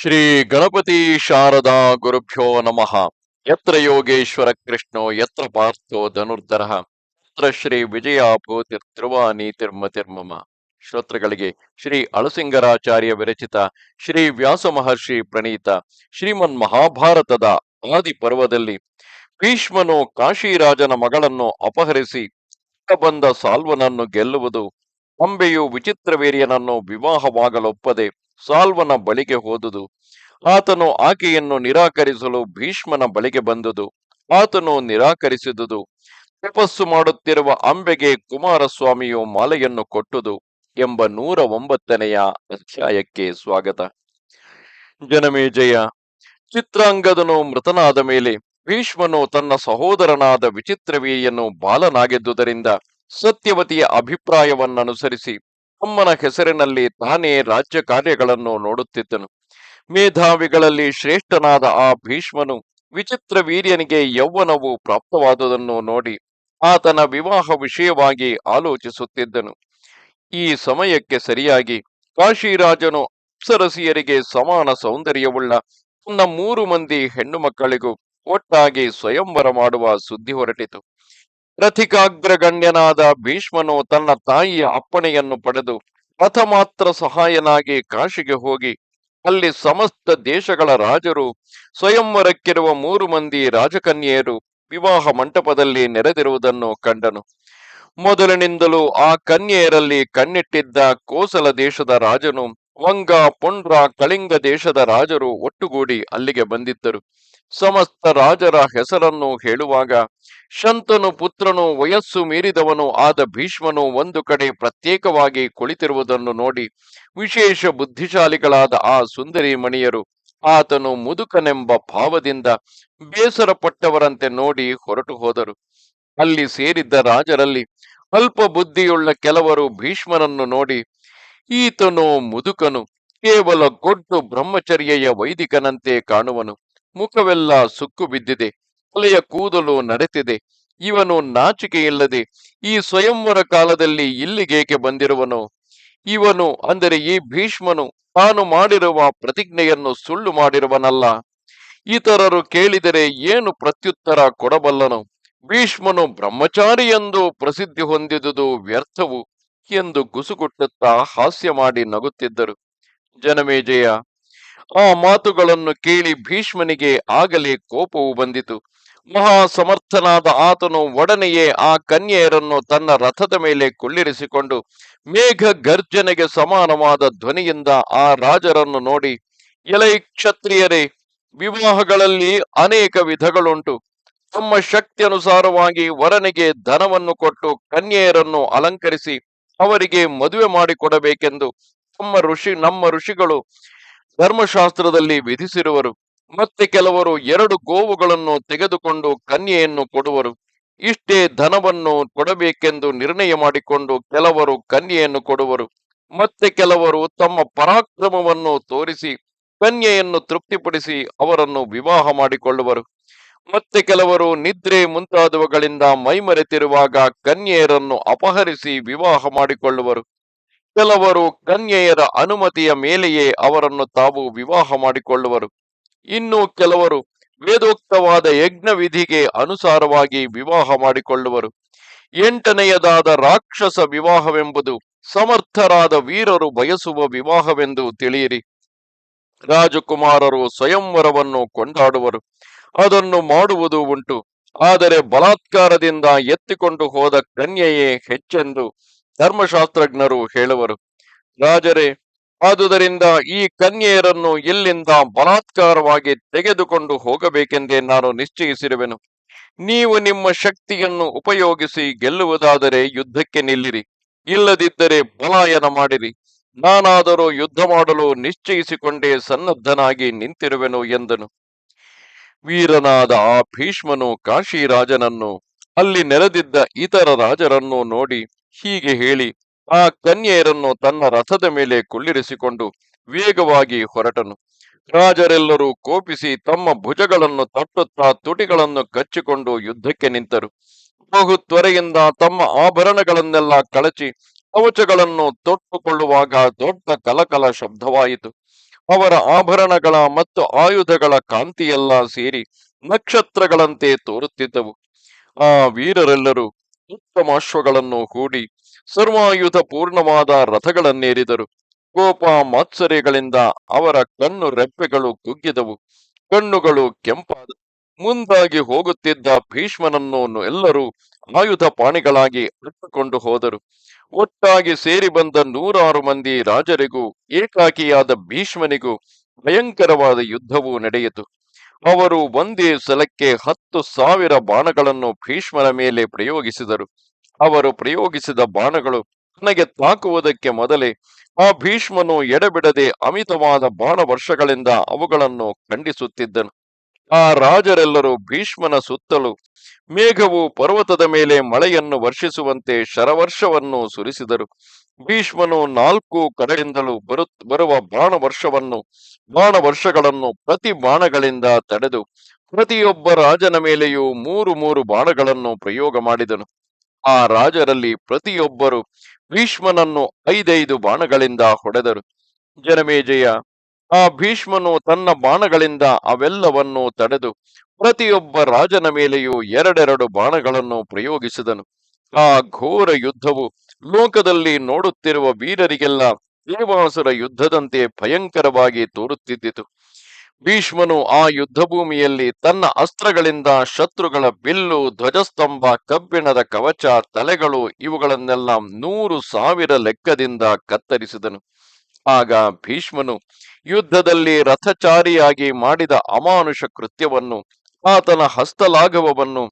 ಶ್ರೀ ಗಣಪತಿ ಶಾರದಾ ಗುರುಭ್ಯೋ ನಮಃ. ಯತ್ರ ಯೋಗೇಶ್ವರ ಕೃಷ್ಣೋ, ಯತ್ರ ಪಾರ್ಥೋ ಧನುರ್ಧರ, ಯತ್ರ ಶ್ರೀ ವಿಜಯ ತಿರ್ಮ ತಿರ್ಮಮ. ಶ್ರೋತೃಗಳಿಗೆ ಶ್ರೀ ಅಳಸಿಂಗರಾಚಾರ್ಯ ವಿರಚಿತ ಶ್ರೀ ವ್ಯಾಸ ಮಹರ್ಷಿ ಪ್ರಣೀತ ಶ್ರೀಮನ್ ಮಹಾಭಾರತದ ಆದಿ ಪರ್ವದಲ್ಲಿ ಭೀಷ್ಮನು ಕಾಶಿರಾಜನ ಮಗಳನ್ನು ಅಪಹರಿಸಿ ಬಂದ ಸಾಲ್ವನನ್ನು ಗೆಲ್ಲುವುದು ಅಂಬೆಯು ವಿಚಿತ್ರವೀರ್ಯನನ್ನು ವಿವಾಹವಾಗಲೊಪ್ಪದೆ ಸಾಲ್ವನ ಬಳಿಗೆ ಹೋದುದು. ಆತನು ಆಕೆಯನ್ನು ನಿರಾಕರಿಸಲು ಭೀಷ್ಮನ ಬಳಿಗೆ ಬಂದುದು. ಆತನು ನಿರಾಕರಿಸಿದುದು. ತಪಸ್ಸು ಮಾಡುತ್ತಿರುವ ಅಂಬೆಗೆ ಕುಮಾರಸ್ವಾಮಿಯು ಮಾಲೆಯನ್ನು ಕೊಟ್ಟುದು ಎಂಬ ನೂರ ಒಂಬತ್ತನೆಯ ಅಧ್ಯಾಯಕ್ಕೆ ಸ್ವಾಗತ. ಜನಮೇಜಯ ಚಿತ್ರಾಂಗದನು ಮೃತನಾದ ಮೇಲೆ ಭೀಷ್ಮನು ತನ್ನ ಸಹೋದರನಾದ ವಿಚಿತ್ರವೀಯನ್ನು ಬಾಲನಾಗಿದ್ದುದರಿಂದ ಸತ್ಯವತಿಯ ಅಭಿಪ್ರಾಯವನ್ನನುಸರಿಸಿ ಅಮ್ಮನ ಹೆಸರಿನಲ್ಲಿ ತಾನೇ ರಾಜ್ಯ ಕಾರ್ಯಗಳನ್ನು ನೋಡುತ್ತಿದ್ದನು. ಮೇಧಾವಿಗಳಲ್ಲಿ ಶ್ರೇಷ್ಠನಾದ ಆ ಭೀಷ್ಮನು ವಿಚಿತ್ರ ವೀರ್ಯನಿಗೆ ಯೌವನವು ಪ್ರಾಪ್ತವಾದುದನ್ನು ನೋಡಿ ಆತನ ವಿವಾಹ ವಿಷಯವಾಗಿ ಆಲೋಚಿಸುತ್ತಿದ್ದನು. ಈ ಸಮಯಕ್ಕೆ ಸರಿಯಾಗಿ ಕಾಶಿರಾಜನು ಅಪ್ಸರಸಿಯರಿಗೆ ಸಮಾನ ಸೌಂದರ್ಯವುಳ್ಳ ತನ್ನ ಮೂರು ಮಂದಿ ಹೆಣ್ಣು ಮಕ್ಕಳಿಗೂ ಒಟ್ಟಾಗಿ ಸ್ವಯಂವರ ಮಾಡುವ ಸುದ್ದಿ ಹೊರಟಿತು. ರಥಿಕಾಗ್ರಗಣ್ಯನಾದ ಭೀಷ್ಮನು ತನ್ನ ತಾಯಿಯ ಅಪ್ಪಣೆಯನ್ನು ಪಡೆದು ರಥಮಾತ್ರ ಸಹಾಯನಾಗಿ ಕಾಶಿಗೆ ಹೋಗಿ, ಅಲ್ಲಿ ಸಮಸ್ತ ದೇಶಗಳ ರಾಜರು, ಸ್ವಯಂವರಕ್ಕಿರುವ ಮೂರು ಮಂದಿ ರಾಜಕನ್ಯೆಯರು ವಿವಾಹ ಮಂಟಪದಲ್ಲಿ ನೆರೆದಿರುವುದನ್ನು ಕಂಡನು. ಮೊದಲಿನಿಂದಲೂ ಆ ಕನ್ಯೆಯರಲ್ಲಿ ಕಣ್ಣಿಟ್ಟಿದ್ದ ಕೋಸಲ ದೇಶದ ರಾಜನು, ವಂಗ ಪೊಂಡ್ರ ಕಳಿಂಗ ದೇಶದ ರಾಜರು ಒಟ್ಟುಗೂಡಿ ಅಲ್ಲಿಗೆ ಬಂದಿದ್ದರು. ಸಮಸ್ತ ರಾಜರ ಹೆಸರನ್ನು ಹೇಳುವಾಗ, ಶಂತನು ಪುತ್ರನು ವಯಸ್ಸು ಮೀರಿದವನು ಆದ ಭೀಷ್ಮನು ಒಂದು ಕಡೆ ಪ್ರತ್ಯೇಕವಾಗಿ ಕುಳಿತಿರುವುದನ್ನು ನೋಡಿ ವಿಶೇಷ ಬುದ್ಧಿಶಾಲಿಗಳಾದ ಆ ಸುಂದರಿ ಮಣಿಯರು, ಆತನು ಮುದುಕನೆಂಬ ಭಾವದಿಂದ ಬೇಸರ ಪಟ್ಟವರಂತೆ ನೋಡಿ ಹೊರಟು ಹೋದರು. ಅಲ್ಲಿ ಸೇರಿದ್ದ ರಾಜರಲ್ಲಿ ಅಲ್ಪ ಬುದ್ಧಿಯುಳ್ಳ ಕೆಲವರು ಭೀಷ್ಮನನ್ನು ನೋಡಿ, ಈತನು ಮುದುಕನು, ಕೇವಲ ಗೊಡ್ಡು ಬ್ರಹ್ಮಚರ್ಯೆಯ ವೈದಿಕನಂತೆ ಕಾಣುವನು. ಮುಖವೆಲ್ಲ ಸುಕ್ಕು ಬಿದ್ದಿದೆ, ತಲೆಯ ಕೂದಲು ನಡೆತಿದೆ, ಇವನು ನಾಚಿಕೆಯಿಲ್ಲದೆ ಈ ಸ್ವಯಂವರ ಕಾಲದಲ್ಲಿ ಇಲ್ಲಿಗೇಕೆ ಬಂದಿರುವನು? ಇವನು ಅಂದರೆ ಈ ಭೀಷ್ಮನು ತಾನು ಮಾಡಿರುವ ಪ್ರತಿಜ್ಞೆಯನ್ನು ಸುಳ್ಳು ಮಾಡಿರುವನಲ್ಲ. ಇತರರು ಕೇಳಿದರೆ ಏನು ಪ್ರತ್ಯುತ್ತರ ಕೊಡಬಲ್ಲನು? ಭೀಷ್ಮನು ಬ್ರಹ್ಮಚಾರಿ ಎಂದು ಪ್ರಸಿದ್ಧಿ ಹೊಂದಿದುದು ವ್ಯರ್ಥವು ಎಂದು ಗುಸುಗುಟ್ಟುತ್ತಾ ಹಾಸ್ಯ ಮಾಡಿ ನಗುತ್ತಿದ್ದರು. ಜನಮೇಜಯ ಆ ಮಾತುಗಳನ್ನು ಕೇಳಿ ಭೀಷ್ಮನಿಗೆ ಆಗಲೇ ಕೋಪವು ಬಂದಿತು. ಮಹಾ ಸಮರ್ಥನಾದ ಆತನು ಒಡನೆಯೇ ಆ ಕನ್ಯೆಯರನ್ನು ತನ್ನ ರಥದ ಮೇಲೆ ಕುಳ್ಳಿರಿಸಿಕೊಂಡು ಮೇಘ ಗರ್ಜನೆಗೆ ಸಮಾನವಾದ ಧ್ವನಿಯಿಂದ ಆ ರಾಜರನ್ನು ನೋಡಿ, ಎಲೈ ಕ್ಷತ್ರಿಯರೇ, ವಿವಾಹಗಳಲ್ಲಿ ಅನೇಕ ವಿಧಗಳುಂಟು. ತಮ್ಮ ಶಕ್ತಿ ಅನುಸಾರವಾಗಿ ವರನಿಗೆ ಧನವನ್ನು ಕೊಟ್ಟು ಕನ್ಯೆಯರನ್ನು ಅಲಂಕರಿಸಿ ಅವರಿಗೆ ಮದುವೆ ಮಾಡಿಕೊಡಬೇಕೆಂದು ತಮ್ಮ ಋಷಿ, ನಮ್ಮ ಋಷಿಗಳು ಧರ್ಮಶಾಸ್ತ್ರದಲ್ಲಿ ವಿಧಿಸಿರುವರು. ಮತ್ತೆ ಕೆಲವರು ಎರಡು ಗೋವುಗಳನ್ನು ತೆಗೆದುಕೊಂಡು ಕನ್ಯೆಯನ್ನು ಕೊಡುವರು. ಇಷ್ಟೇ ಧನವನ್ನು ಕೊಡಬೇಕೆಂದು ನಿರ್ಣಯ ಮಾಡಿಕೊಂಡು ಕೆಲವರು ಕನ್ಯೆಯನ್ನು ಕೊಡುವರು. ಮತ್ತೆ ಕೆಲವರು ತಮ್ಮ ಪರಾಕ್ರಮವನ್ನು ತೋರಿಸಿ, ಕನ್ಯೆಯನ್ನು ತೃಪ್ತಿಪಡಿಸಿ ಅವರನ್ನು ವಿವಾಹ ಮಾಡಿಕೊಳ್ಳುವರು. ಮತ್ತೆ ಕೆಲವರು ನಿದ್ರೆ ಮುಂತಾದವುಗಳಿಂದ ಮೈಮರೆತಿರುವಾಗ ಕನ್ಯೆಯರನ್ನು ಅಪಹರಿಸಿ ವಿವಾಹ ಮಾಡಿಕೊಳ್ಳುವರು. ಕೆಲವರು ಕನ್ಯೆಯರ ಅನುಮತಿಯ ಮೇಲೆಯೇ ಅವರನ್ನು ತಾವು ವಿವಾಹ ಮಾಡಿಕೊಳ್ಳುವರು. ಇನ್ನು ಕೆಲವರು ವೇದೋಕ್ತವಾದ ಯಜ್ಞ ವಿಧಿಗೆ ಅನುಸಾರವಾಗಿ ವಿವಾಹ ಮಾಡಿಕೊಳ್ಳುವರು. ಎಂಟನೆಯದಾದ ರಾಕ್ಷಸ ವಿವಾಹವೆಂಬುದು ಸಮರ್ಥರಾದ ವೀರರು ಬಯಸುವ ವಿವಾಹವೆಂದು ತಿಳಿಯಿರಿ. ರಾಜಕುಮಾರರು ಸ್ವಯಂವರವನ್ನು ಕೊಂಡಾಡುವರು. ಅದನ್ನು ಮಾಡುವುದು ಉಂಟು. ಆದರೆ ಬಲಾತ್ಕಾರದಿಂದ ಎತ್ತಿಕೊಂಡು ಹೋದ ಕನ್ಯೆಯೇ ಹೆಚ್ಚೆಂದು ಧರ್ಮಶಾಸ್ತ್ರಜ್ಞರು ಹೇಳುವರು, ರಾಜರೇ, ಆದುದರಿಂದ ಈ ಕನ್ಯೆಯರನ್ನು ಇಲ್ಲಿಂದ ಬಲಾತ್ಕಾರವಾಗಿ ತೆಗೆದುಕೊಂಡು ಹೋಗಬೇಕೆಂದೇ ನಾನು ನಿಶ್ಚಯಿಸಿರುವೆನು. ನೀವು ನಿಮ್ಮ ಶಕ್ತಿಯನ್ನು ಉಪಯೋಗಿಸಿ ಗೆಲ್ಲುವುದಾದರೆ ಯುದ್ಧಕ್ಕೆ ನಿಲ್ಲಿರಿ, ಇಲ್ಲದಿದ್ದರೆ ಪಲಾಯನ ಮಾಡಿರಿ. ನಾನಾದರೂ ಯುದ್ಧ ಮಾಡಲು ನಿಶ್ಚಯಿಸಿಕೊಂಡೇ ಸನ್ನದ್ಧನಾಗಿ ನಿಂತಿರುವೆನು ಎಂದನು. ವೀರನಾದ ಆ ಭೀಷ್ಮನು ಕಾಶಿರಾಜನನ್ನು ಅಲ್ಲಿ ನೆರೆದಿದ್ದ ಇತರ ರಾಜರನ್ನು ನೋಡಿ ಹೀಗೆ ಹೇಳಿ ಆ ಕನ್ಯೆಯರನ್ನು ತನ್ನ ರಥದ ಮೇಲೆ ಕುಳ್ಳಿರಿಸಿಕೊಂಡು ವೇಗವಾಗಿ ಹೊರಟನು. ರಾಜರೆಲ್ಲರೂ ಕೋಪಿಸಿ ತಮ್ಮ ಭುಜಗಳನ್ನು ತಟ್ಟುತ್ತಾ ತುಟಿಗಳನ್ನು ಕಚ್ಚಿಕೊಂಡು ಯುದ್ಧಕ್ಕೆ ನಿಂತರು. ಬಹು ತ್ವರೆಯಿಂದ ತಮ್ಮ ಆಭರಣಗಳನ್ನೆಲ್ಲ ಕಳಚಿ ಕವಚಗಳನ್ನು ತೊಟ್ಟುಕೊಳ್ಳುವಾಗ ದೊಡ್ಡ ಕಲಕಲ ಶಬ್ದವಾಯಿತು. ಅವರ ಆಭರಣಗಳ ಮತ್ತು ಆಯುಧಗಳ ಕಾಂತಿಯೆಲ್ಲ ಸೇರಿ ನಕ್ಷತ್ರಗಳಂತೆ ತೋರುತ್ತಿದ್ದವು. ಆ ವೀರರೆಲ್ಲರೂ ಉತ್ತಮ ಕೂಡಿ ಸರ್ವಾಯುಧ ಪೂರ್ಣವಾದ ರಥಗಳನ್ನೇರಿದರು. ಕೋಪ ಮಾತ್ಸರ್ಯಗಳಿಂದ ಅವರ ಕಣ್ಣು ರೆಪ್ಪೆಗಳು ಕುಗ್ಗಿದವು. ಕಣ್ಣುಗಳು ಕೆಂಪಾದ ಮುಂದಾಗಿ ಹೋಗುತ್ತಿದ್ದ ಭೀಷ್ಮನನ್ನು ಎಲ್ಲರೂ ಆಯುಧ ಪಾಣಿಗಳಾಗಿ ಅಟ್ಟುಕೊಂಡು ಹೋದರು. ಒಟ್ಟಾಗಿ ಸೇರಿ ಬಂದ ನೂರಾರು ಮಂದಿ ರಾಜರಿಗೂ ಏಕಾಕಿಯಾದ ಭೀಷ್ಮನಿಗೂ ಭಯಂಕರವಾದ ಯುದ್ಧವು ನಡೆಯಿತು. ಅವರು ಒಂದೇ ಸಲಕ್ಕೆ ಹತ್ತು ಸಾವಿರ ಬಾಣಗಳನ್ನು ಭೀಷ್ಮನ ಮೇಲೆ ಪ್ರಯೋಗಿಸಿದರು. ಅವರು ಪ್ರಯೋಗಿಸಿದ ಬಾಣಗಳು ನನಗೆ ತಾಕುವುದಕ್ಕೆ ಮೊದಲೇ ಆ ಭೀಷ್ಮನು ಎಡೆಬಿಡದೆ ಅಮಿತವಾದ ಬಾಣ ವರ್ಷಗಳಿಂದ ಅವುಗಳನ್ನು ಖಂಡಿಸುತ್ತಿದ್ದನು. ಆ ರಾಜರೆಲ್ಲರೂ ಭೀಷ್ಮನ ಸುತ್ತಲೂ ಮೇಘವು ಪರ್ವತದ ಮೇಲೆ ಮಳೆಯನ್ನು ವರ್ಷಿಸುವಂತೆ ಶರವರ್ಷವನ್ನು ಸುರಿಸಿದರು. ಭೀಷ್ಮನು ನಾಲ್ಕು ಕಡೆಯಿಂದಲೂ ಬರು ಬರುವ ಬಾಣ ವರ್ಷವನ್ನು, ಬಾಣ ವರ್ಷಗಳನ್ನು ಪ್ರತಿ ಬಾಣಗಳಿಂದ ತಡೆದು ಪ್ರತಿಯೊಬ್ಬ ರಾಜನ ಮೇಲೆಯೂ ಮೂರು ಮೂರು ಬಾಣಗಳನ್ನು ಪ್ರಯೋಗ ಮಾಡಿದನು. ಆ ರಾಜರಲ್ಲಿ ಪ್ರತಿಯೊಬ್ಬರು ಭೀಷ್ಮನನ್ನು ಐದೈದು ಬಾಣಗಳಿಂದ ಹೊಡೆದರು. ಜನಮೇಜಯ ಆ ಭೀಷ್ಮನು ತನ್ನ ಬಾಣಗಳಿಂದ ಅವೆಲ್ಲವನ್ನು ತಡೆದು ಪ್ರತಿಯೊಬ್ಬ ರಾಜನ ಮೇಲೆಯೂ ಎರಡೆರಡು ಬಾಣಗಳನ್ನು ಪ್ರಯೋಗಿಸಿದನು. ಆ ಘೋರ ಯುದ್ಧವು ಲೋಕದಲ್ಲಿ ನೋಡುತ್ತಿರುವ ವೀರರಿಗೆಲ್ಲ ದೇವಾಸುರ ಯುದ್ಧದಂತೆ ಭಯಂಕರವಾಗಿ ತೋರುತ್ತಿದ್ದಿತು. ಭೀಷ್ಮನು ಆ ಯುದ್ಧ ಭೂಮಿಯಲ್ಲಿ ತನ್ನ ಅಸ್ತ್ರಗಳಿಂದ ಶತ್ರುಗಳ ಬಿಲ್ಲು, ಧ್ವಜಸ್ತಂಭ, ಕಬ್ಬಿಣದ ಕವಚ, ತಲೆಗಳು ಇವುಗಳನ್ನೆಲ್ಲ ನೂರು ಸಾವಿರ ಲೆಕ್ಕದಿಂದ ಕತ್ತರಿಸಿದನು. ಆಗ ಭೀಷ್ಮನು ಯುದ್ಧದಲ್ಲಿ ರಥಚಾರಿಯಾಗಿ ಮಾಡಿದ ಅಮಾನುಷ ಕೃತ್ಯವನ್ನು, ಆತನ ಹಸ್ತಲಾಘವವನ್ನು,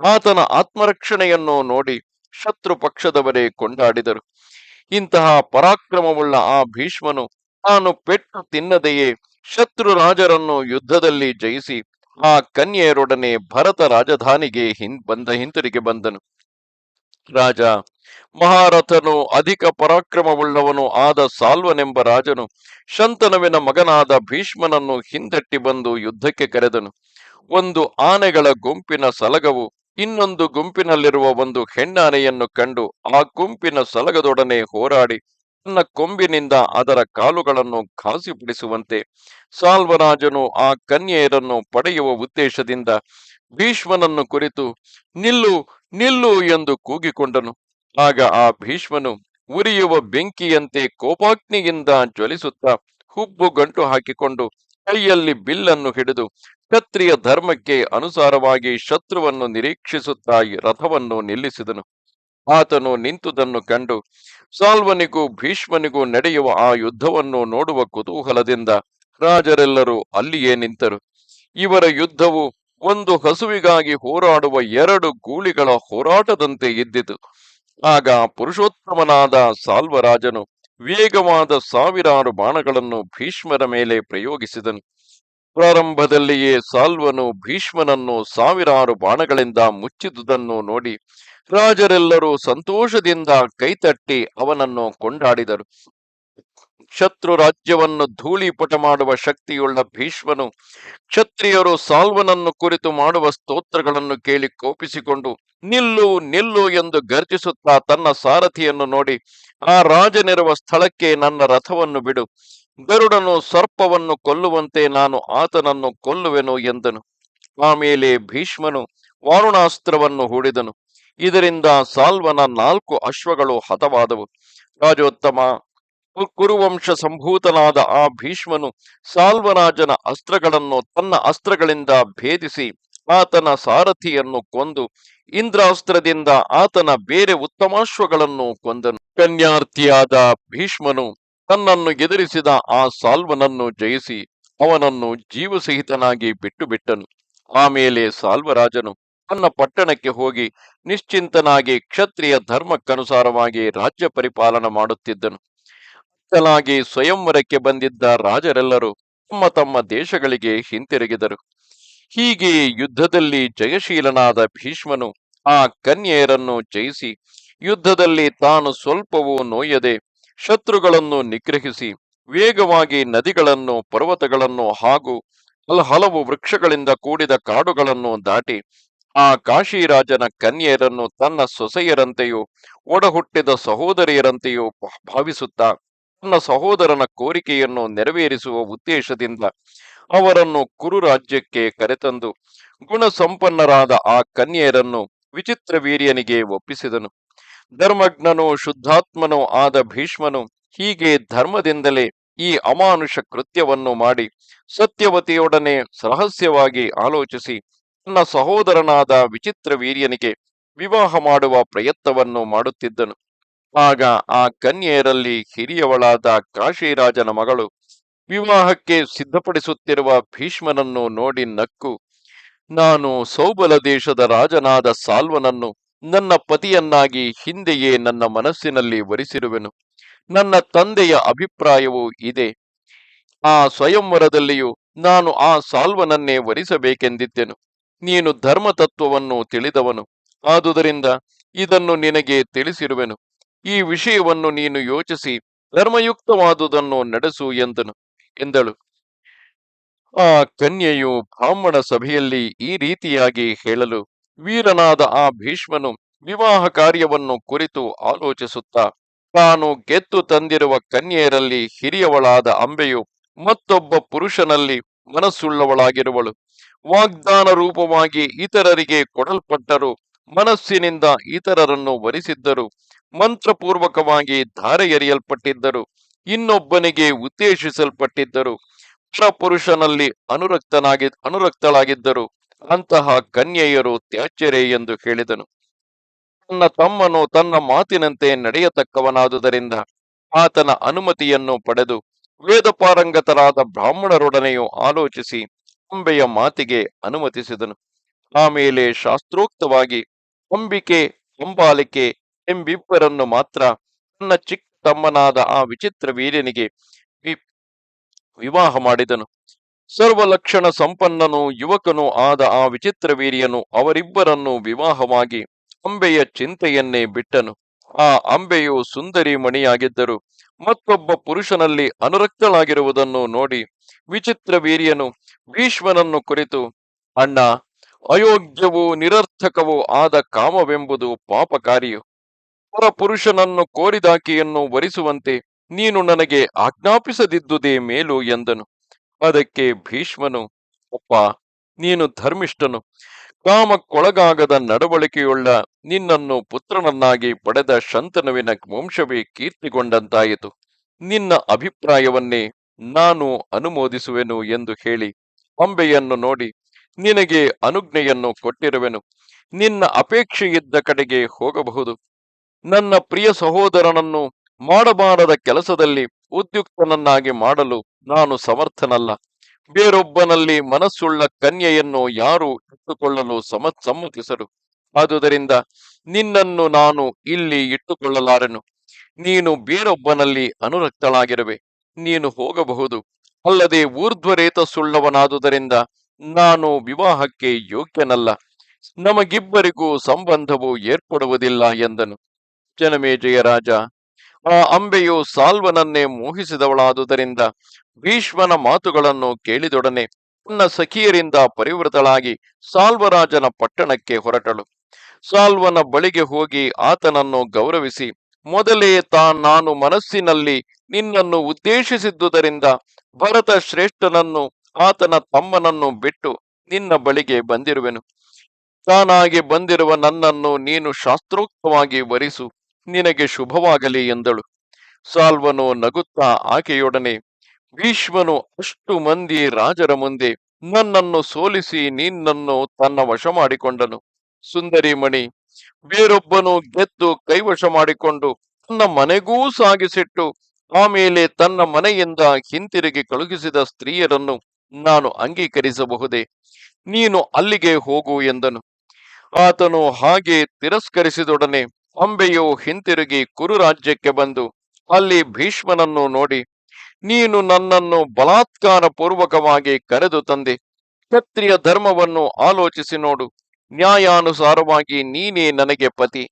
ಆತನ ಆತ್ಮರಕ್ಷಣೆಯನ್ನು ನೋಡಿ ಶತ್ರು ಪಕ್ಷದವರೇ ಕೊಂಡಾಡಿದರು. ಇಂತಹ ಪರಾಕ್ರಮವುಳ್ಳ ಆ ಭೀಷ್ಮನು ತಾನು ಪೆಟ್ಟು ತಿನ್ನದೆಯೇ ಶತ್ರು ರಾಜರನ್ನು ಯುದ್ಧದಲ್ಲಿ ಜಯಿಸಿ ಆ ಕನ್ಯೆಯರೊಡನೆ ಭರತ ರಾಜಧಾನಿಗೆ ಹಿಂದ್ ಬಂದ ಹಿಂತಿರುಗಿ ಬಂದನು. ರಾಜ ಮಹಾರಥನು ಅಧಿಕ ಪರಾಕ್ರಮವುಳ್ಳವನು ಆದ ಸಾಲ್ವನೆಂಬ ರಾಜನು ಶಂತನವಿನ ಮಗನಾದ ಭೀಷ್ಮನನ್ನು ಹಿಂದಟ್ಟಿ ಬಂದು ಯುದ್ಧಕ್ಕೆ ಕರೆದನು. ಒಂದು ಆನೆಗಳ ಗುಂಪಿನ ಸಲಗವು ಇನ್ನೊಂದು ಗುಂಪಿನಲ್ಲಿರುವ ಒಂದು ಹೆಣ್ಣಾನೆಯನ್ನು ಕಂಡು ಆ ಗುಂಪಿನ ಸಲಗದೊಡನೆ ಹೋರಾಡಿ ತನ್ನ ಕೊಂಬಿನಿಂದ ಅದರ ಕಾಲುಗಳನ್ನು ಘಾಸಿಪಡಿಸುವಂತೆ ಸಾಲ್ವರಾಜನು ಆ ಕನ್ಯೆಯರನ್ನು ಪಡೆಯುವ ಉದ್ದೇಶದಿಂದ ಭೀಷ್ಮನನ್ನು ಕುರಿತು ನಿಲ್ಲು ನಿಲ್ಲು ಎಂದು ಕೂಗಿಕೊಂಡನು. ಆಗ ಆ ಭೀಷ್ಮನು ಉರಿಯುವ ಬೆಂಕಿಯಂತೆ ಕೋಪಾಗ್ನಿಯಿಂದ ಜ್ವಲಿಸುತ್ತಾ ಹುಬ್ಬು ಗಂಟು ಹಾಕಿಕೊಂಡು ಕೈಯಲ್ಲಿ ಬಿಲ್ಲನ್ನು ಹಿಡಿದು ಕ್ಷತ್ರಿಯ ಧರ್ಮಕ್ಕೆ ಅನುಸಾರವಾಗಿ ಶತ್ರುವನ್ನು ನಿರೀಕ್ಷಿಸುತ್ತಾ ರಥವನ್ನು ನಿಲ್ಲಿಸಿದನು. ಆತನು ನಿಂತುದನ್ನು ಕಂಡು ಸಾಲ್ವನಿಗೂ ಭೀಷ್ಮನಿಗೂ ನಡೆಯುವ ಆ ಯುದ್ಧವನ್ನು ನೋಡುವ ಕುತೂಹಲದಿಂದ ರಾಜರೆಲ್ಲರೂ ಅಲ್ಲಿಯೇ ನಿಂತರು. ಇವರ ಯುದ್ಧವು ಒಂದು ಹಸುವಿಗಾಗಿ ಹೋರಾಡುವ ಎರಡು ಗೂಳಿಗಳ ಹೋರಾಟದಂತೆ ಇದ್ದಿತು. ಆಗ ಪುರುಷೋತ್ತಮನಾದ ಸಾಲ್ವರಾಜನು ವೇಗವಾದ ಸಾವಿರಾರು ಬಾಣಗಳನ್ನು ಭೀಷ್ಮರ ಮೇಲೆ ಪ್ರಯೋಗಿಸಿದನು. ಪ್ರಾರಂಭದಲ್ಲಿಯೇ ಸಾಲ್ವನು ಭೀಷ್ಮನನ್ನು ಸಾವಿರಾರು ಬಾಣಗಳಿಂದ ಮುಚ್ಚಿದುದನ್ನು ನೋಡಿ ರಾಜರೆಲ್ಲರೂ ಸಂತೋಷದಿಂದ ಕೈತಟ್ಟಿ ಅವನನ್ನು ಕೊಂಡಾಡಿದರು. ಶತ್ರು ರಾಜ್ಯವನ್ನು ಧೂಳಿಪಟ ಮಾಡುವ ಶಕ್ತಿಯುಳ್ಳ ಭೀಷ್ಮನು ಕ್ಷತ್ರಿಯರು ಸಾಲ್ವನನ್ನು ಕುರಿತು ಮಾಡುವ ಸ್ತೋತ್ರಗಳನ್ನು ಕೇಳಿ ಕೋಪಿಸಿಕೊಂಡು, ನಿಲ್ಲು ನಿಲ್ಲು ಎಂದು ಗರ್ಜಿಸುತ್ತಾ ತನ್ನ ಸಾರಥಿಯನ್ನು ನೋಡಿ, ಆ ರಾಜನಿರುವ ಸ್ಥಳಕ್ಕೆ ನನ್ನ ರಥವನ್ನು ಬಿಡು. ಗರುಡನು ಸರ್ಪವನ್ನು ಕೊಲ್ಲುವಂತೆ ನಾನು ಆತನನ್ನು ಕೊಲ್ಲುವೆನು ಎಂದನು. ಆಮೇಲೆ ಭೀಷ್ಮನು ವಾರುಣಾಸ್ತ್ರವನ್ನು ಹೂಡಿದನು. ಇದರಿಂದ ಸಾಲ್ವನ ನಾಲ್ಕು ಅಶ್ವಗಳು ಹತವಾದವು. ರಾಜೋತ್ತಮ ಕುರುವಂಶ ಸಂಭೂತನಾದ ಆ ಭೀಷ್ಮನು ಸಾಲ್ವರಾಜನ ಅಸ್ತ್ರಗಳನ್ನು ತನ್ನ ಅಸ್ತ್ರಗಳಿಂದ ಭೇದಿಸಿ ಆತನ ಸಾರಥಿಯನ್ನು ಕೊಂದು ಇಂದ್ರಾಸ್ತ್ರದಿಂದ ಆತನ ಬೇರೆ ಉತ್ತಮಾಶ್ವಗಳನ್ನು ಕೊಂದನು. ಕನ್ಯಾರ್ಥಿಯಾದ ಭೀಷ್ಮನು ತನ್ನನ್ನು ಎದುರಿಸಿದ ಆ ಸಾಲ್ವನನ್ನು ಜಯಿಸಿ ಅವನನ್ನು ಜೀವಸಹಿತನಾಗಿ ಬಿಟ್ಟು ಬಿಟ್ಟನು ಆಮೇಲೆ ಸಾಲ್ವರಾಜನು ತನ್ನ ಪಟ್ಟಣಕ್ಕೆ ಹೋಗಿ ನಿಶ್ಚಿಂತನಾಗಿ ಕ್ಷತ್ರಿಯ ಧರ್ಮಕ್ಕನುಸಾರವಾಗಿ ರಾಜ್ಯ ಪರಿಪಾಲನ ಮಾಡುತ್ತಿದ್ದನು. ಅತ್ತಲಾಗಿ ಸ್ವಯಂವರಕ್ಕೆ ಬಂದಿದ್ದ ರಾಜರೆಲ್ಲರೂ ತಮ್ಮ ತಮ್ಮ ದೇಶಗಳಿಗೆ ಹಿಂತಿರುಗಿದರು. ಹೀಗೆ ಯುದ್ಧದಲ್ಲಿ ಜಯಶೀಲನಾದ ಭೀಷ್ಮನು ಆ ಕನ್ಯೆಯರನ್ನು ಜಯಿಸಿ, ಯುದ್ಧದಲ್ಲಿ ತಾನು ಸ್ವಲ್ಪವೂ ನೋಯದೆ ಶತ್ರುಗಳನ್ನು ನಿಗ್ರಹಿಸಿ, ವೇಗವಾಗಿ ನದಿಗಳನ್ನು, ಪರ್ವತಗಳನ್ನು ಹಾಗೂ ಹಲ- ಹಲವು ವೃಕ್ಷಗಳಿಂದ ಕೂಡಿದ ಕಾಡುಗಳನ್ನು ದಾಟಿ, ಆ ಕಾಶಿರಾಜನ ಕನ್ಯೆಯರನ್ನು ತನ್ನ ಸೊಸೆಯರಂತೆಯೂ ಒಡಹುಟ್ಟಿದ ಸಹೋದರಿಯರಂತೆಯೂ ಭಾವಿಸುತ್ತಾ ತನ್ನ ಸಹೋದರನ ಕೋರಿಕೆಯನ್ನು ನೆರವೇರಿಸುವ ಉದ್ದೇಶದಿಂದ ಅವರನ್ನು ಕುರು ರಾಜ್ಯಕ್ಕೆ ಕರೆತಂದು ಗುಣಸಂಪನ್ನರಾದ ಆ ಕನ್ಯೆಯರನ್ನು ವಿಚಿತ್ರ ವೀರ್ಯನಿಗೆ ಒಪ್ಪಿಸಿದನು. ಧರ್ಮಜ್ಞನೂ ಶುದ್ಧಾತ್ಮನೂ ಆದ ಭೀಷ್ಮನು ಹೀಗೆ ಧರ್ಮದಿಂದಲೇ ಈ ಅಮಾನುಷ ಕೃತ್ಯವನ್ನು ಮಾಡಿ ಸತ್ಯವತಿಯೊಡನೆ ರಹಸ್ಯವಾಗಿ ಆಲೋಚಿಸಿ ತನ್ನ ಸಹೋದರನಾದ ವಿಚಿತ್ರ ವೀರ್ಯನಿಗೆ ವಿವಾಹ ಮಾಡುವ ಪ್ರಯತ್ನವನ್ನು ಮಾಡುತ್ತಿದ್ದನು. ಆಗ ಆ ಕನ್ಯೆಯರಲ್ಲಿ ಹಿರಿಯವಳಾದ ಕಾಶಿರಾಜನ ಮಗಳು ವಿವಾಹಕ್ಕೆ ಸಿದ್ಧಪಡಿಸುತ್ತಿರುವ ಭೀಷ್ಮನನ್ನು ನೋಡಿ ನಕ್ಕು, ನಾನು ಸೌಬಲ ದೇಶದ ರಾಜನಾದ ಸಾಲ್ವನನ್ನು ನನ್ನ ಪತಿಯನ್ನಾಗಿ ಹಿಂದೆಯೇ ನನ್ನ ಮನಸ್ಸಿನಲ್ಲಿ ವರಿಸಿರುವೆನು. ನನ್ನ ತಂದೆಯ ಅಭಿಪ್ರಾಯವೂ ಇದೆ. ಆ ಸ್ವಯಂವರದಲ್ಲಿಯೂ ನಾನು ಆ ಸಾಲ್ವನನ್ನೇ ವರಿಸಬೇಕೆಂದಿದ್ದೆನು. ನೀನು ಧರ್ಮತತ್ವವನ್ನು ತಿಳಿದವನು. ಆದುದರಿಂದ ಇದನ್ನು ನಿನಗೆ ತಿಳಿಸಿರುವೆನು. ಈ ವಿಷಯವನ್ನು ನೀನು ಯೋಚಿಸಿ ಧರ್ಮಯುಕ್ತವಾದುದನ್ನು ನಡೆಸು ಎಂದನು, ಎಂದಳು. ಆ ಕನ್ಯೆಯು ಬ್ರಾಹ್ಮಣ ಸಭೆಯಲ್ಲಿ ಈ ರೀತಿಯಾಗಿ ಹೇಳಲು, ವೀರನಾದ ಆ ಭೀಷ್ಮನು ವಿವಾಹ ಕಾರ್ಯವನ್ನು ಕುರಿತು ಆಲೋಚಿಸುತ್ತಾ, ತಾನು ಗೆದ್ದು ತಂದಿರುವ ಕನ್ಯೆಯರಲ್ಲಿ ಹಿರಿಯವಳಾದ ಅಂಬೆಯು ಮತ್ತೊಬ್ಬ ಪುರುಷನಲ್ಲಿ ಮನಸ್ಸುಳ್ಳವಳಾಗಿರುವಳು. ವಾಗ್ದಾನ ರೂಪವಾಗಿ ಇತರರಿಗೆ ಕೊಡಲ್ಪಟ್ಟರು ಮನಸ್ಸಿನಿಂದ ಇತರರನ್ನು ವರಿಸಿದ್ದರು. ಮಂತ್ರಪೂರ್ವಕವಾಗಿ ಧಾರೆ ಎರೆಯಲ್ಪಟ್ಟಿದ್ದರು ಇನ್ನೊಬ್ಬನಿಗೆ ಉದ್ದೇಶಿಸಲ್ಪಟ್ಟಿದ್ದರು ಪುರುಷನಲ್ಲಿ ಅನುರಕ್ತನಾಗಿ, ಅನುರಕ್ತಳಾಗಿದ್ದರು. ಅಂತಹ ಕನ್ಯೆಯರು ತ್ಯಾಜ್ಯರೇ ಎಂದು ಹೇಳಿದನು ತನ್ನ ತಮ್ಮನು ತನ್ನ ಮಾತಿನಂತೆ ನಡೆಯತಕ್ಕವನಾದುದರಿಂದ ಆತನ ಅನುಮತಿಯನ್ನು ಪಡೆದು ವೇದಪಾರಂಗತರಾದ ಬ್ರಾಹ್ಮಣರೊಡನೆಯೂ ಆಲೋಚಿಸಿ ಅಂಬೆಯ ಮಾತಿಗೆ ಅನುಮತಿಸಿದನು. ಆಮೇಲೆ ಶಾಸ್ತ್ರೋಕ್ತವಾಗಿ ಅಂಬಿಕೆ ಅಂಬಾಲಿಕೆ ಎಂಬಿಬ್ಬರನ್ನು ಮಾತ್ರ ತನ್ನ ಚಿಕ್ಕ ತಮ್ಮನಾದ ಆ ವಿಚಿತ್ರ ವೀರ್ಯನಿಗೆ ವಿವಾಹ ಮಾಡಿದನು. ಸರ್ವಲಕ್ಷಣ ಸಂಪನ್ನನು, ಯುವಕನು ಆದ ಆ ವಿಚಿತ್ರ ವೀರ್ಯನು ಅವರಿಬ್ಬರನ್ನು ವಿವಾಹವಾಗಿ ಅಂಬೆಯ ಚಿಂತೆಯನ್ನೇ ಬಿಟ್ಟನು. ಆ ಅಂಬೆಯು ಸುಂದರಿ ಮಣಿಯಾಗಿದ್ದರು. ಮತ್ತೊಬ್ಬ ಪುರುಷನಲ್ಲಿ ಅನುರಕ್ತಳಾಗಿರುವುದನ್ನು ನೋಡಿ ವಿಚಿತ್ರ ವೀರ್ಯನು ಭೀಷ್ಮನನ್ನು ಕುರಿತು, ಅಣ್ಣ, ಅಯೋಗ್ಯವೂ ನಿರರ್ಥಕವೂ ಆದ ಕಾಮವೆಂಬುದು ಪಾಪಕಾರಿಯು. ಪರ ಪುರುಷನನ್ನು ಕೋರಿದಾಕೆಯನ್ನು ವರಿಸುವಂತೆ ನೀನು ನನಗೆ ಆಜ್ಞಾಪಿಸದಿದ್ದುದೇ ಮೇಲು ಎಂದನು. ಅದಕ್ಕೆ ಭೀಷ್ಮನು, ಅಪ್ಪ, ನೀನು ಧರ್ಮಿಷ್ಠನು. ಕಾಮಕ್ಕೊಳಗಾಗದ ನಡವಳಿಕೆಯುಳ್ಳ ನಿನ್ನನ್ನು ಪುತ್ರನನ್ನಾಗಿ ಪಡೆದ ಶಂತನುವಿನ ವಂಶವೇ ಕೀರ್ತಿಗೊಂಡಂತಾಯಿತು. ನಿನ್ನ ಅಭಿಪ್ರಾಯವನ್ನೇ ನಾನು ಅನುಮೋದಿಸುವೆನು ಎಂದು ಹೇಳಿ ಅಂಬೆಯನ್ನು ನೋಡಿ ನಿನಗೆ ಅನುಜ್ಞೆಯನ್ನು ಕೊಟ್ಟಿರುವೆನು. ನಿನ್ನ ಅಪೇಕ್ಷೆಯಿದ್ದ ಕಡೆಗೆ ಹೋಗಬಹುದು. ನನ್ನ ಪ್ರಿಯ ಸಹೋದರನನ್ನು ಮಾಡಬಾರದ ಕೆಲಸದಲ್ಲಿ ಉದ್ಯುಕ್ತನನ್ನಾಗಿ ಮಾಡಲು ನಾನು ಸಮರ್ಥನಲ್ಲ. ಬೇರೊಬ್ಬನಲ್ಲಿ ಮನಸ್ಸುಳ್ಳ ಕನ್ಯೆಯನ್ನು ಯಾರು ಇಟ್ಟುಕೊಳ್ಳಲು ಸಮ, ಸಮ್ಮತಿಸರು. ಆದುದರಿಂದ ನಿನ್ನನ್ನು ನಾನು ಇಲ್ಲಿ ಇಟ್ಟುಕೊಳ್ಳಲಾರೆನು. ನೀನು ಬೇರೊಬ್ಬನಲ್ಲಿ ಅನುರಕ್ತಳಾಗಿರುವೆ. ನೀನು ಹೋಗಬಹುದು. ಅಲ್ಲದೆ ಊರ್ಧ್ವರೇತ ಸುಳ್ಳವನಾದುದರಿಂದ ನಾನು ವಿವಾಹಕ್ಕೆ ಯೋಗ್ಯನಲ್ಲ. ನಮಗಿಬ್ಬರಿಗೂ ಸಂಬಂಧವು ಏರ್ಪಡುವುದಿಲ್ಲ ಎಂದನು. ಜನಮೇಜಯ ರಾಜ. ಆ ಅಂಬೆಯು ಸಾಲ್ವನನ್ನೇ ಮೋಹಿಸಿದವಳಾದುದರಿಂದ ಭೀಷ್ಮನ ಮಾತುಗಳನ್ನು ಕೇಳಿದೊಡನೆ ತನ್ನ ಸಖಿಯರಿಂದ ಪರಿವೃತಳಾಗಿ ಸಾಲ್ವರಾಜನ ಪಟ್ಟಣಕ್ಕೆ ಹೊರಟಳು. ಸಾಲ್ವನ ಬಳಿಗೆ ಹೋಗಿ ಆತನನ್ನು ಗೌರವಿಸಿ, ಮೊದಲೇ ತಾ ನಾನು ಮನಸ್ಸಿನಲ್ಲಿ ನಿನ್ನನ್ನು ಉದ್ದೇಶಿಸಿದ್ದುದರಿಂದ ಭರತ ಶ್ರೇಷ್ಠನನ್ನು ಆತನ ತಮ್ಮನನ್ನು ಬಿಟ್ಟು ನಿನ್ನ ಬಳಿಗೆ ಬಂದಿರುವೆನು. ತಾನಾಗಿ ಬಂದಿರುವ ನನ್ನನ್ನು ನೀನು ಶಾಸ್ತ್ರೋಕ್ತವಾಗಿ ವರಿಸು. ನಿನಗೆ ಶುಭವಾಗಲಿ ಎಂದಳು. ಸಾಲ್ವನು ನಗುತ್ತಾ ಆಕೆಯೊಡನೆ, ಭೀಷ್ಮನು ಅಷ್ಟು ಮಂದಿ ರಾಜರ ಮುಂದೆ ನನ್ನನ್ನು ಸೋಲಿಸಿ ನಿನ್ನನ್ನು ತನ್ನ ವಶ ಮಾಡಿಕೊಂಡನು. ಸುಂದರಿ ಮಣಿ ಬೇರೊಬ್ಬನು ಗೆದ್ದು ಕೈವಶ ಮಾಡಿಕೊಂಡು ತನ್ನ ಮನೆಗೂ ಸಾಗಿಸಿಟ್ಟು ಆಮೇಲೆ ತನ್ನ ಮನೆಯಿಂದ ಹಿಂತಿರುಗಿ ಕಳುಹಿಸಿದ ಸ್ತ್ರೀಯರನ್ನು ನಾನು ಅಂಗೀಕರಿಸಬಹುದೇ? ನೀನು ಅಲ್ಲಿಗೆ ಹೋಗು ಎಂದನು. ಆತನು ಹಾಗೆ ತಿರಸ್ಕರಿಸಿದೊಡನೆ ಅಂಬೆಯು ಹಿಂತಿರುಗಿ ಕುರು ರಾಜ್ಯಕ್ಕೆ ಬಂದು, ಅಲ್ಲಿ ಭೀಷ್ಮನನ್ನು ನೋಡಿ, ನೀನು ನನ್ನನ್ನು ಬಲಾತ್ಕಾರ ಪೂರ್ವಕವಾಗಿ ಕರೆದು ತಂದೆ, ಕ್ಷತ್ರಿಯ ಧರ್ಮವನ್ನು ಆಲೋಚಿಸಿ ನೋಡು, ನ್ಯಾಯಾನುಸಾರವಾಗಿ ನೀನೇ ನನಗೆ ಪತಿ.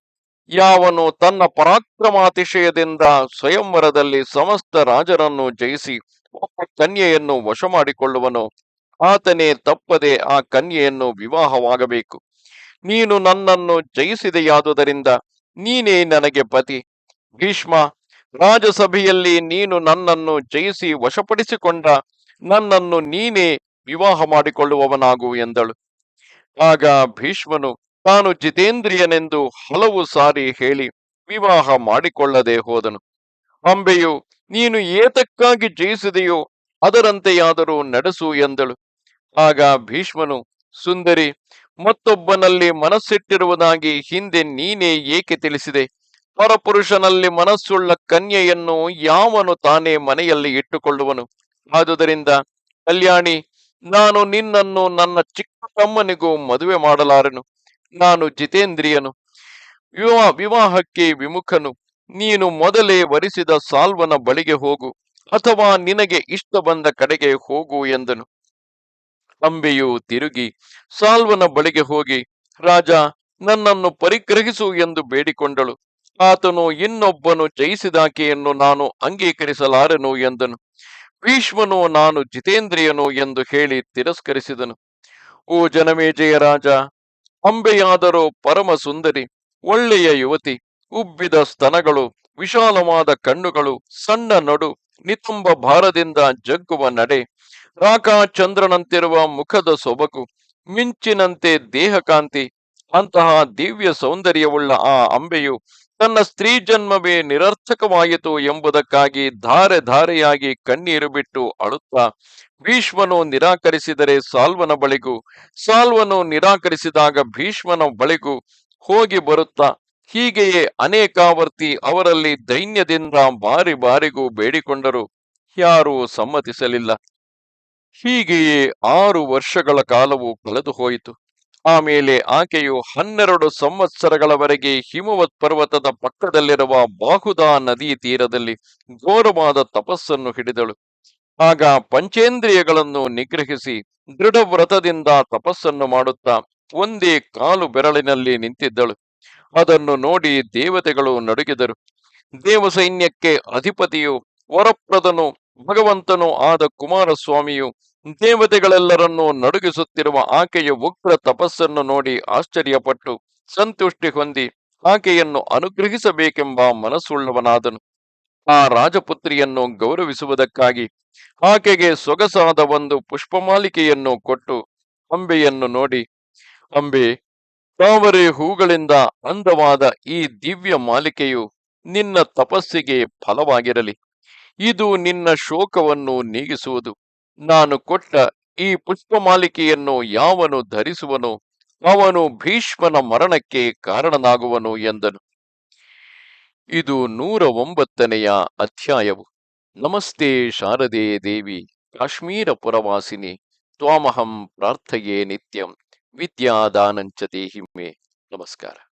ಯಾವನು ತನ್ನ ಪರಾಕ್ರಮಾತಿಶಯದಿಂದ ಸ್ವಯಂವರದಲ್ಲಿ ಸಮಸ್ತ ರಾಜರನ್ನು ಜಯಿಸಿ ಒಬ್ಬ ಕನ್ಯೆಯನ್ನು ವಶ ಮಾಡಿಕೊಳ್ಳುವನು ಆತನೇ ತಪ್ಪದೆ ಆ ಕನ್ಯೆಯನ್ನು ವಿವಾಹವಾಗಬೇಕು. ನೀನು ನನ್ನನ್ನು ಜಯಿಸಿದೆಯಾದುದರಿಂದ ನೀನೇ ನನಗೆ ಪತಿ. ಭೀಷ್ಮ, ರಾಜಸಭೆಯಲ್ಲಿ ನೀನು ನನ್ನನ್ನು ಜಯಿಸಿ ವಶಪಡಿಸಿಕೊಂಡ ನನ್ನನ್ನು ನೀನೇ ವಿವಾಹ ಮಾಡಿಕೊಳ್ಳುವವನಾಗು ಎಂದಳು. ಆಗ ಭೀಷ್ಮನು, ತಾನು ಜಿತೇಂದ್ರಿಯನೆಂದು ಹಲವು ಸಾರಿ ಹೇಳಿ ವಿವಾಹ ಮಾಡಿಕೊಳ್ಳದೆ ಹೋದನು. ಅಂಬೆಯು, ನೀನು ಏತಕ್ಕಾಗಿ ಜಯಿಸಿದೆಯೋ ಅದರಂತೆಯಾದರೂ ನಡೆಸು ಎಂದಳು. ಆಗ ಭೀಷ್ಮನು, ಸುಂದರಿ ಮತ್ತೊಬ್ಬನಲ್ಲಿ ಮನಸ್ಸಿಟ್ಟಿರುವುದಾಗಿ ಹಿಂದೆ ನೀನೇ ಏಕೆ ತಿಳಿಸಿದೆ? ಪರಪುರುಷನಲ್ಲಿ ಮನಸ್ಸುಳ್ಳ ಕನ್ಯೆಯನ್ನು ಯಾವನು ತಾನೇ ಮನೆಯಲ್ಲಿ ಇಟ್ಟುಕೊಳ್ಳುವನು? ಆದುದರಿಂದ ಕಲ್ಯಾಣಿ, ನಾನು ನಿನ್ನನ್ನು ನನ್ನ ಚಿಕ್ಕ ತಮ್ಮನಿಗೂ ಮದುವೆ ಮಾಡಲಾರೆನು. ನಾನು ಜಿತೇಂದ್ರಿಯನು. ವಿವಾಹ, ವಿವಾಹಕ್ಕೆ ವಿಮುಖನು. ನೀನು ಮೊದಲೇ ವರಿಸಿದ ಸಾಲ್ವನ ಬಳಿಗೆ ಹೋಗು ಅಥವಾ ನಿನಗೆ ಇಷ್ಟ ಬಂದ ಕಡೆಗೆ ಹೋಗು ಎಂದನು. ಅಂಬೆಯು ತಿರುಗಿ, ಸಾಲ್ವನ ಬಳಿಗೆ ಹೋಗಿ, ರಾಜ, ನನ್ನನ್ನು ಪರಿಗ್ರಹಿಸು ಎಂದು ಬೇಡಿಕೊಂಡಳು. ಆತನು ಇನ್ನೊಬ್ಬನು ಜಯಿಸಿದಾಕೆಯನ್ನು ನಾನು ಅಂಗೀಕರಿಸಲಾರೆನು ಎಂದನು. ಭೀಷ್ಮನು ನಾನು ಜಿತೇಂದ್ರಿಯನು ಎಂದು ಹೇಳಿ ತಿರಸ್ಕರಿಸಿದನು. ಓ ಜನಮೇಜಯ ರಾಜ, ಅಂಬೆಯಾದರೂ ಪರಮ ಸುಂದರಿ ಒಳ್ಳೆಯ ಯುವತಿ, ಉಬ್ಬಿದ ಸ್ತನಗಳು, ವಿಶಾಲವಾದ ಕಣ್ಣುಗಳು, ಸಣ್ಣ ನಡು ನಿತುಂಬ ಭಾರದಿಂದ ಜಗ್ಗುವ ನಡೆ ರಾಕಾಚಂದ್ರನಂತಿರುವ ಮುಖದ ಸೊಬಕು ಮಿಂಚಿನಂತೆ ದೇಹಕಾಂತಿ, ಅಂತಹ ದಿವ್ಯ ಸೌಂದರ್ಯವುಳ್ಳ ಆ ಅಂಬೆಯು ತನ್ನ ಸ್ತ್ರೀ ಜನ್ಮವೇ ನಿರರ್ಥಕವಾಯಿತು ಎಂಬುದಕ್ಕಾಗಿ ಧಾರೆ ಧಾರೆಯಾಗಿ ಕಣ್ಣೀರು ಬಿಟ್ಟು ಅಳುತ್ತಾ, ಭೀಷ್ಮನು ನಿರಾಕರಿಸಿದರೆ ಸಾಲ್ವನ ಬಳಿಗೂ, ಸಾಲ್ವನು ನಿರಾಕರಿಸಿದಾಗ ಭೀಷ್ಮನ ಬಳಿಗೂ ಹೋಗಿ ಬರುತ್ತಾ, ಹೀಗೆಯೇ ಅನೇಕಾವರ್ತಿ ಅವರಲ್ಲಿ ದೈನ್ಯದಿಂದ ಬಾರಿ ಬಾರಿಗೂ ಬೇಡಿಕೊಂಡರು, ಯಾರೂ ಸಮ್ಮತಿಸಲಿಲ್ಲ. ಹೀಗೆಯೇ ಆರು ವರ್ಷಗಳ ಕಾಲವು ಕಳೆದು ಹೋಯಿತು. ಆಮೇಲೆ ಆಕೆಯು ಹನ್ನೆರಡು ಸಂವತ್ಸರಗಳವರೆಗೆ ಹಿಮವತ್ ಪರ್ವತದ ಪಕ್ಕದಲ್ಲಿರುವ ಬಾಹುದಾ ನದಿ ತೀರದಲ್ಲಿ ಘೋರವಾದ ತಪಸ್ಸನ್ನು ಹಿಡಿದಳು. ಆಗ ಪಂಚೇಂದ್ರಿಯಗಳನ್ನು ನಿಗ್ರಹಿಸಿ ದೃಢವ್ರತದಿಂದ ತಪಸ್ಸನ್ನು ಮಾಡುತ್ತಾ ಒಂದೇ ಕಾಲು ಬೆರಳಿನಲ್ಲಿ ನಿಂತಿದ್ದಳು. ಅದನ್ನು ನೋಡಿ ದೇವತೆಗಳು ನಡುಗಿದರು. ದೇವಸೈನ್ಯಕ್ಕೆ ಅಧಿಪತಿಯು ವರಪ್ರದನು ಭಗವಂತನು ಆದ ಕುಮಾರಸ್ವಾಮಿಯು ದೇವತೆಗಳೆಲ್ಲರನ್ನೂ ನಡುಗಿಸುತ್ತಿರುವ ಆಕೆಯ ಉಗ್ರ ತಪಸ್ಸನ್ನು ನೋಡಿ ಆಶ್ಚರ್ಯಪಟ್ಟು ಸಂತುಷ್ಟಿ ಹೊಂದಿ ಆಕೆಯನ್ನು ಅನುಗ್ರಹಿಸಬೇಕೆಂಬ ಮನಸ್ಸುಳ್ಳವನಾದನು. ಆ ರಾಜಪುತ್ರಿಯನ್ನು ಗೌರವಿಸುವುದಕ್ಕಾಗಿ ಆಕೆಗೆ ಸೊಗಸಾದ ಒಂದು ಪುಷ್ಪಮಾಲಿಕೆಯನ್ನು ಕೊಟ್ಟು ಅಂಬೆಯನ್ನು ನೋಡಿ, ಅಂಬೆ, ತಾವರೆ ಹೂಗಳಿಂದ ಅಂದವಾದ ಈ ದಿವ್ಯ ಮಾಲಿಕೆಯು ನಿನ್ನ ತಪಸ್ಸಿಗೆ ಫಲವಾಗಿರಲಿ. ಇದು ನಿನ್ನ ಶೋಕವನ್ನು ನೀಗಿಸುವುದು. ನಾನು ಕೊಟ್ಟ ಈ ಪುಷ್ಪಮಾಲಿಕೆಯನ್ನು ಯಾವನು ಧರಿಸುವನು? ಅವನು ಭೀಷ್ಮನ ಮರಣಕ್ಕೆ ಕಾರಣನಾಗುವನು ಎಂದನು. ಇದು ನೂರ ಒಂಬತ್ತನೆಯ ಅಧ್ಯಾಯವು. ನಮಸ್ತೆ ಶಾರದೆ ದೇವಿ, ಕಾಶ್ಮೀರ ಪುರವಾಸಿನಿ, ತ್ವಾಮಹಂ ಪ್ರಾರ್ಥಯೇ ನಿತ್ಯಂ, ವಿದ್ಯಾದಾನಂಚ ದೇಹಿಮೆ. ನಮಸ್ಕಾರ.